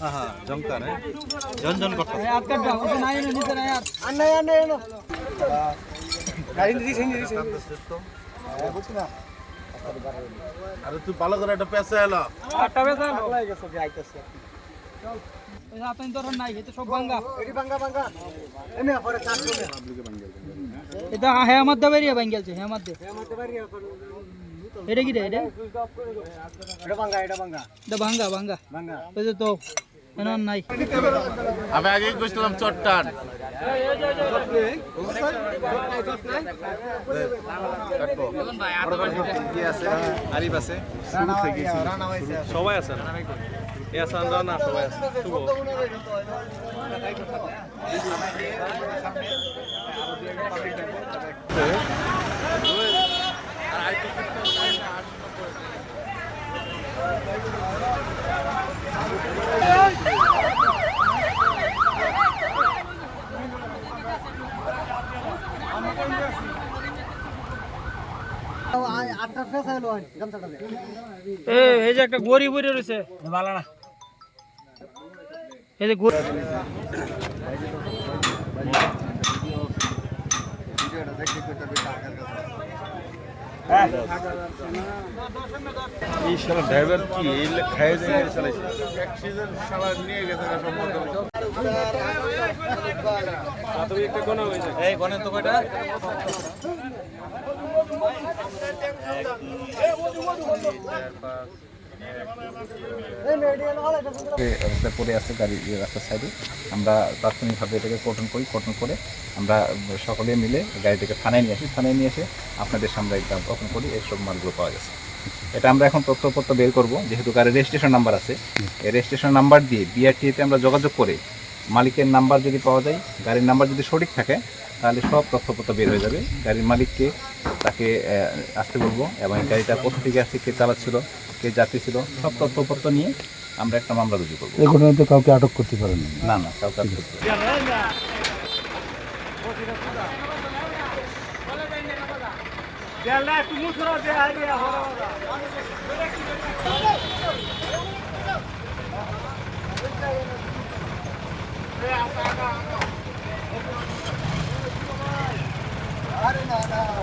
হ্যাঁ? করতে। আরে তুই ভালো করে একটা পেঁচা এলো এটা হ্যাঁ মধ্যে বেরিয়ে ভাঙ গেছে হ্যাঁ মধ্যে এটা কি রে এটা? এটা ভাঙ্গা ভাঙ্গা। ওই যে তো এন নাই। আমি আগেই কইছিলাম চট্টান। সবাই রানা সবাই আছে। এই যে একটা গড়ি রয়েছে। ভালো না এই যে গড়ি এই শালা ড্রাইভার কি? এই খায় যায় চালাইছে অ্যাক্সিডেন্ট শালা নিয়ে গেছে না সম্বন্ধ এই গণেন তো কয়টা? পড়ে আছে গাড়ি রাস্তার সাইডে আমরা তাৎক্ষণিকভাবে এটাকে কটন করি কটন করে আমরা সকলে মিলে গাড়িটাকে থানায় নিয়ে আসি। থানায় নিয়ে এসে আপনাদের সামনে একটা কটন করি এইসব মালগুলো পাওয়া গেছে। এটা আমরা এখন তথ্যপত্র বের করব, যেহেতু গাড়ির রেজিস্ট্রেশন নাম্বার আছে। এই রেজিস্ট্রেশন নাম্বার দিয়ে বিআরটিএতে আমরা যোগাযোগ করে মালিকের নাম্বার যদি পাওয়া যায়, গাড়ির নাম্বার যদি সঠিক থাকে তাহলে সব তথ্যপত্র বের হয়ে যাবে। গাড়ির মালিককে তাকে আসতে বলব এবং এই গাড়িটা কোথা থেকে আসছে কে চালাচ্ছিল কে যাত্রী ছিল সব তথ্যপত্র নিয়ে আমরা একটা মামলা রুজু করব। এই ঘটনাতে কাউকে আটক করতে পারেন না না কাউকে আটক করতে। আ no, no.